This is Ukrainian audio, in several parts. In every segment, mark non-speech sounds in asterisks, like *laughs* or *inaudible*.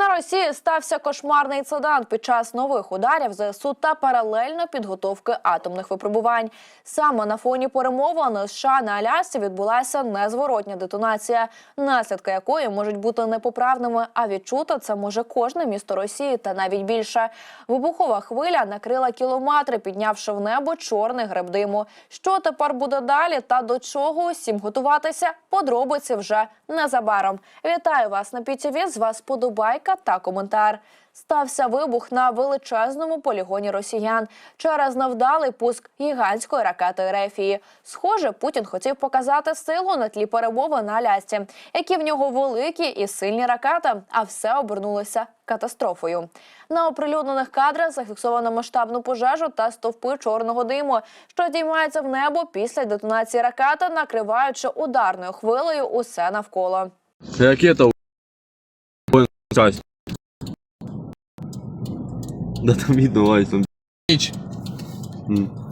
На Росії стався кошмарний інцидент під час нових ударів ЗСУ та паралельно підготовки атомних випробувань. Саме на фоні перемовин США на Алясці відбулася незворотня детонація, наслідки якої можуть бути непоправними. А відчути це може кожне місто Росії та навіть більше. Вибухова хвиля накрила кілометри, піднявши в небо чорний греб диму. Що тепер буде далі та до чого усім готуватися? Подробиці вже незабаром. Вітаю вас на ПІТІВІ. З вас подобайка та коментар. Стався вибух на величезному полігоні росіян через невдалий пуск гігантської ракети Рефії. Схоже, Путін хотів показати силу на тлі перемови на Алясці, які в нього великі і сильні ракети, а все обернулося катастрофою. На оприлюднених кадрах зафіксовано масштабну пожежу та стовпи чорного диму, що здіймаються в небо після детонації ракети, накриваючи ударною хвилею усе навколо. Ракета. Да там видно, Вась, там М.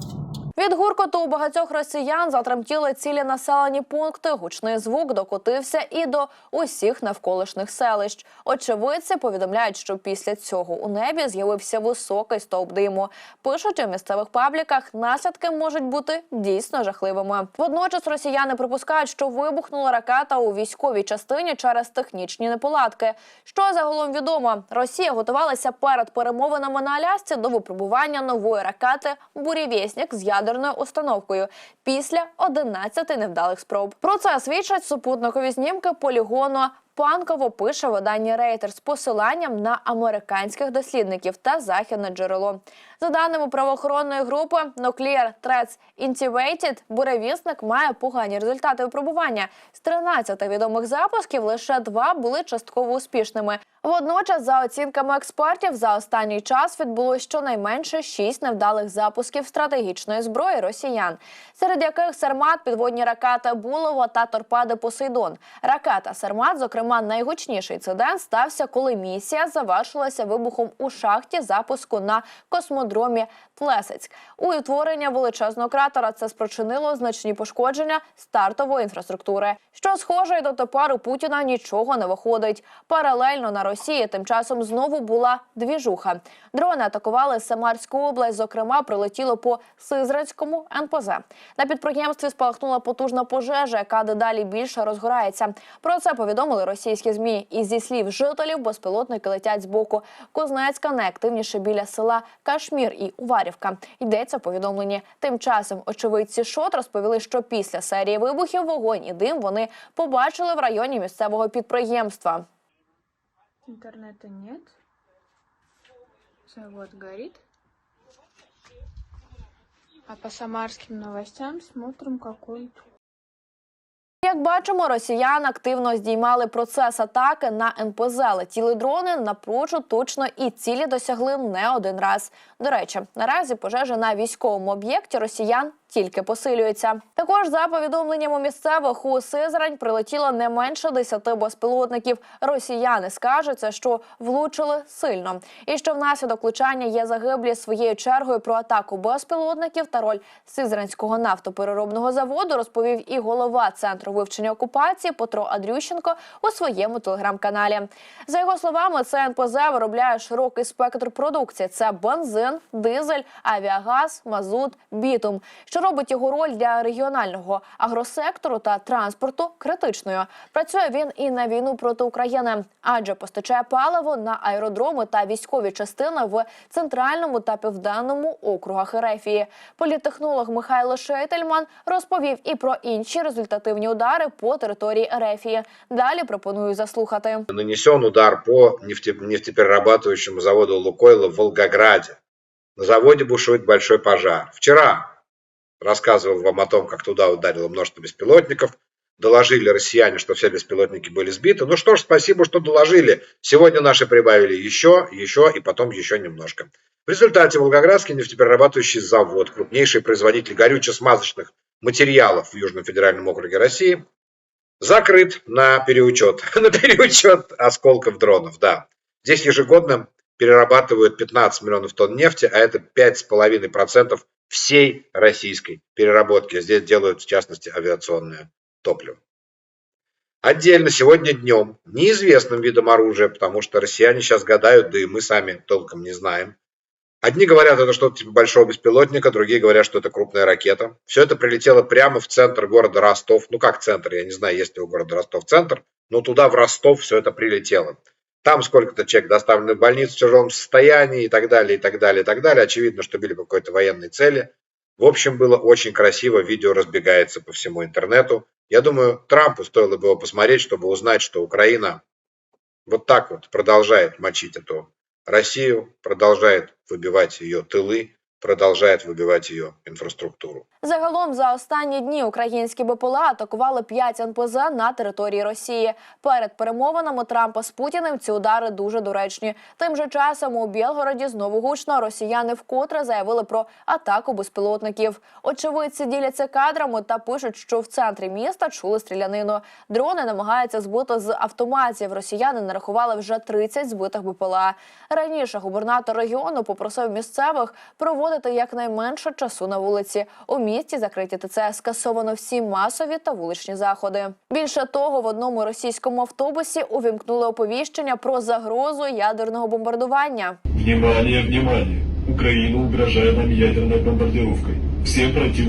Від гуркоту у багатьох росіян затремтіли цілі населені пункти. Гучний звук докотився і до усіх навколишніх селищ. Очевидці повідомляють, що після цього у небі з'явився високий стовп диму. Пишуть у місцевих пабліках, наслідки можуть бути дійсно жахливими. Водночас росіяни припускають, що вибухнула ракета у військовій частині через технічні неполадки. Що загалом відомо, Росія готувалася перед перемовинами на Алясці до випробування нової ракети «Бурєвєснік» з ядерною установкою після 11 невдалих спроб. Про це свідчать супутникові знімки полігону. Панково пише видання Рейтер з посиланням на американських дослідників та західне джерело. За даними правоохоронної групи Nuclear Threats Intimated, буревісник має погані результати випробування. З 13 відомих запусків лише два були частково успішними. Водночас, за оцінками експертів, за останній час відбулось щонайменше шість невдалих запусків стратегічної зброї росіян, серед яких Сармат, підводні ракети Булова та торпеди Посейдон. Ракета Сармат, зокрема, найгучніший інцидент стався, коли місія завершилася вибухом у шахті запуску на космодромі Плесецьк. У утворення величезного кратера це спричинило значні пошкодження стартової інфраструктури. Що схоже, і дотепер у Путіна нічого не виходить. Паралельно на Росії тим часом знову була двіжуха. Дрони атакували Самарську область. Зокрема, прилетіло по Сизранському НПЗ. На підприємстві спалахнула потужна пожежа, яка дедалі більше розгорається. Про це повідомили російські змі. І зі слів жителів, безпілотники летять з боку Кузнецька, найактивніше біля села Кашмір і Уварівка. Йдеться в повідомленні. Тим часом очевидці ШОТ розповіли, що після серії вибухів вогонь і дим вони побачили в районі місцевого підприємства. Интернета нет. Завод горит. А по самарским новостям смотрим какой-то Як бачимо, росіян активно здіймали процес атаки на НПЗ. Летіли дрони напрочуд точно і цілі досягли не один раз. До речі, наразі пожежа на військовому об'єкті росіян тільки посилюється. Також за повідомленнями місцевих у Сизрань прилетіло не менше 10 безпілотників. Росіяни скажуться, що влучили сильно, і що внаслідок влучання є загиблі своєю чергою про атаку безпілотників та роль Сизранського нафтопереробного заводу розповів і голова центру вивчення окупації Петро Андрющенко у своєму телеграм-каналі. За його словами, це НПЗ виробляє широкий спектр продукції: це бензин, дизель, авіагаз, мазут, бітум, що робить його роль для регіонального агросектору та транспорту критичною. Працює він і на війну проти України, адже постачає паливо на аеродроми та військові частини в центральному та південному округах Ерефії. Політтехнолог Михайло Шейтельман розповів і про інші результативні удари по території Ерефії. Далі пропоную заслухати. нанесен удар по нефте- нефтеперерабатывающему заводу «Лукойла» в Волгограде. На заводе бушует большой пожар. Вчера рассказывал вам о том, как туда ударило множество беспилотников. Доложили россияне, что все беспилотники были сбиты. Ну что ж, спасибо, что доложили. Сегодня наши прибавили еще, еще и потом еще немножко. В результате Волгоградский нефтеперерабатывающий завод, крупнейший производитель горюче-смазочных материалов в Южном федеральном округе России, закрыт на переучет, *laughs* на переучет осколков дронов, да. Здесь ежегодно перерабатывают 15 миллионов тонн нефти, а это 5,5% всей российской переработки. Здесь делают, в частности, авиационное топливо. Отдельно сегодня днем неизвестным видом оружия, потому что россияне сейчас гадают, да и мы сами толком не знаем. Одни говорят, это что-то типа большого беспилотника, другие говорят, что это крупная ракета. Все это прилетело прямо в центр города Ростов. Ну как центр, я не знаю, есть ли у города Ростов центр, но туда в Ростов все это прилетело. Там сколько-то человек доставлены в больницу в тяжелом состоянии и так далее, и так далее, и так далее. Очевидно, что били по какой-то военной цели. В общем, было очень красиво, видео разбегается по всему интернету. Я думаю, Трампу стоило бы его посмотреть, чтобы узнать, что Украина вот так вот продолжает мочить эту Россию, продолжает выбивать ее тылы, продолжает выбивать ее инфраструктуру. Загалом за останні дні українські БПЛА атакували 5 НПЗ на території Росії. Перед перемовинами Трампа з Путіним ці удари дуже доречні. Тим же часом у Білгороді знову гучно росіяни вкотре заявили про атаку безпілотників. Очевидці діляться кадрами та пишуть, що в центрі міста чули стрілянину. Дрони намагаються збити з автоматів. Росіяни нарахували вже 30 збитих БПЛА. Раніше губернатор регіону попросив місцевих проводити якнайменше часу на вулиці. У місті закриті ТЦ скасовано всі масові та вуличні заходи. Більше того, в одному російському автобусі увімкнули оповіщення про загрозу ядерного бомбардування. Внимание, внимание! Украина угрожает нам ядерной бомбардировкой. Всем пройти в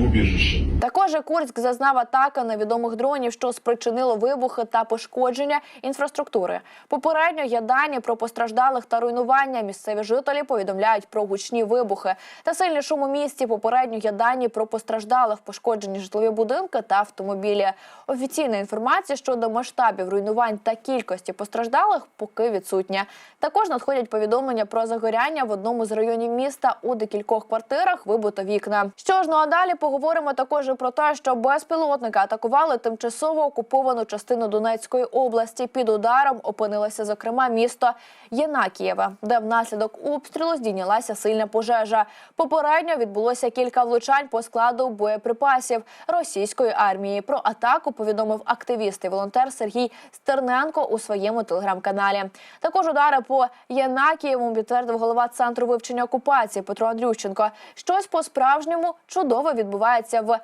убежище. Курськ зазнав атаки невідомих дронів, що спричинило вибухи та пошкодження інфраструктури. Попередньо є дані про постраждалих та руйнування. Місцеві жителі повідомляють про гучні вибухи та сильний шум у місті. Попередньо є дані про постраждалих, пошкоджені житлові будинки та автомобілі. Офіційна інформація щодо масштабів руйнувань та кількості постраждалих поки відсутня. Також надходять повідомлення про загоряння в одному з районів міста у декількох квартирах вибито вікна. Що ж, ну а далі поговоримо також про те, що безпілотники атакували тимчасово окуповану частину Донецької області. Під ударом опинилося зокрема місто Єнакієве, де внаслідок обстрілу здійнялася сильна пожежа. Попередньо відбулося кілька влучань по складу боєприпасів російської армії. Про атаку повідомив активіст і волонтер Сергій Стерненко у своєму телеграм-каналі. Також удари по Єнакієву підтвердив голова центру вивчення окупації Петро Андрющенко. Щось по справжньому чудово відбувається в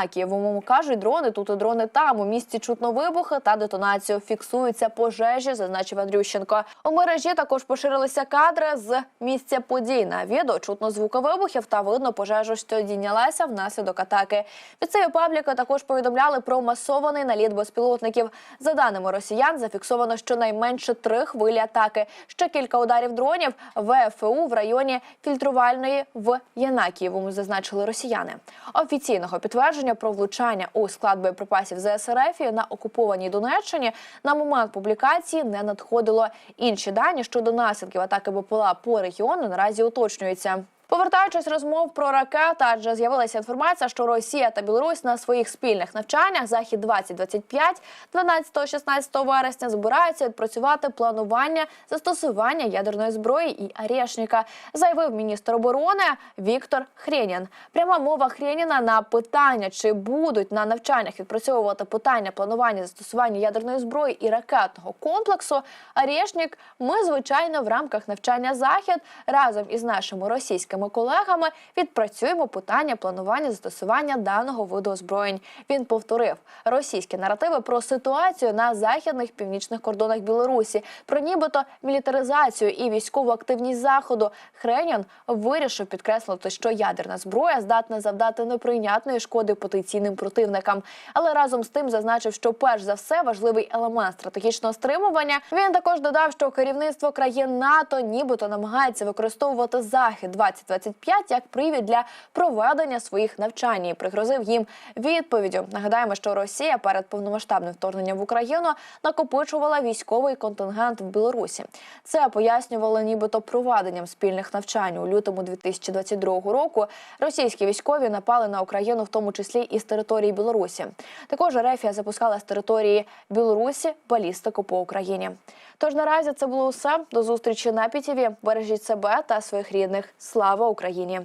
Єнакієвому. кажуть, дрони тут і дрони там. У місті чутно вибухи та детонацію. Фіксуються пожежі, зазначив Андрющенко. У мережі також поширилися кадри з місця подій. На відео чутно звуки вибухів та видно пожежу, що дійнялася внаслідок атаки. Місцеві пабліки також повідомляли про масований наліт безпілотників. За даними росіян, зафіксовано щонайменше три хвилі атаки. Ще кілька ударів дронів ВФУ в районі фільтрувальної в Янакієвому, зазначили росіяни. Офіційного підтвердження про влучання у склад боєприпасів ЗСРФ на окупованій Донеччині на момент публікації не надходило. Інші дані щодо наслідків атаки БПЛА по регіону наразі уточнюються. Повертаючись розмов про ракети, адже з'явилася інформація, що Росія та Білорусь на своїх спільних навчаннях захід 2025 12-16 вересня збираються відпрацювати планування застосування ядерної зброї і Арєшніка, заявив міністр оборони Віктор Хренін. Пряма мова Хреніна на питання, чи будуть на навчаннях відпрацьовувати питання планування застосування ядерної зброї і ракетного комплексу. Арєшнік ми звичайно в рамках навчання захід разом із нашими російськими колегами відпрацюємо питання планування застосування даного виду озброєнь. Він повторив російські наративи про ситуацію на західних північних кордонах Білорусі, про нібито мілітаризацію і військову активність заходу. Хренін вирішив підкреслити, що ядерна зброя здатна завдати неприйнятної шкоди потенційним противникам. Але разом з тим зазначив, що перш за все важливий елемент стратегічного стримування. Він також додав, що керівництво країн НАТО нібито намагається використовувати захід 2025 як привід для проведення своїх навчань і пригрозив їм відповіддю. Нагадаємо, що Росія перед повномасштабним вторгненням в Україну накопичувала військовий контингент в Білорусі. Це пояснювало нібито проведенням спільних навчань у лютому 2022 року. Російські військові напали на Україну, в тому числі і з території Білорусі. Також Рефія запускала з території Білорусі балістику по Україні. Тож наразі це було все. До зустрічі на ПІТІВІ. Бережіть себе та своїх рідних. Слава Україні!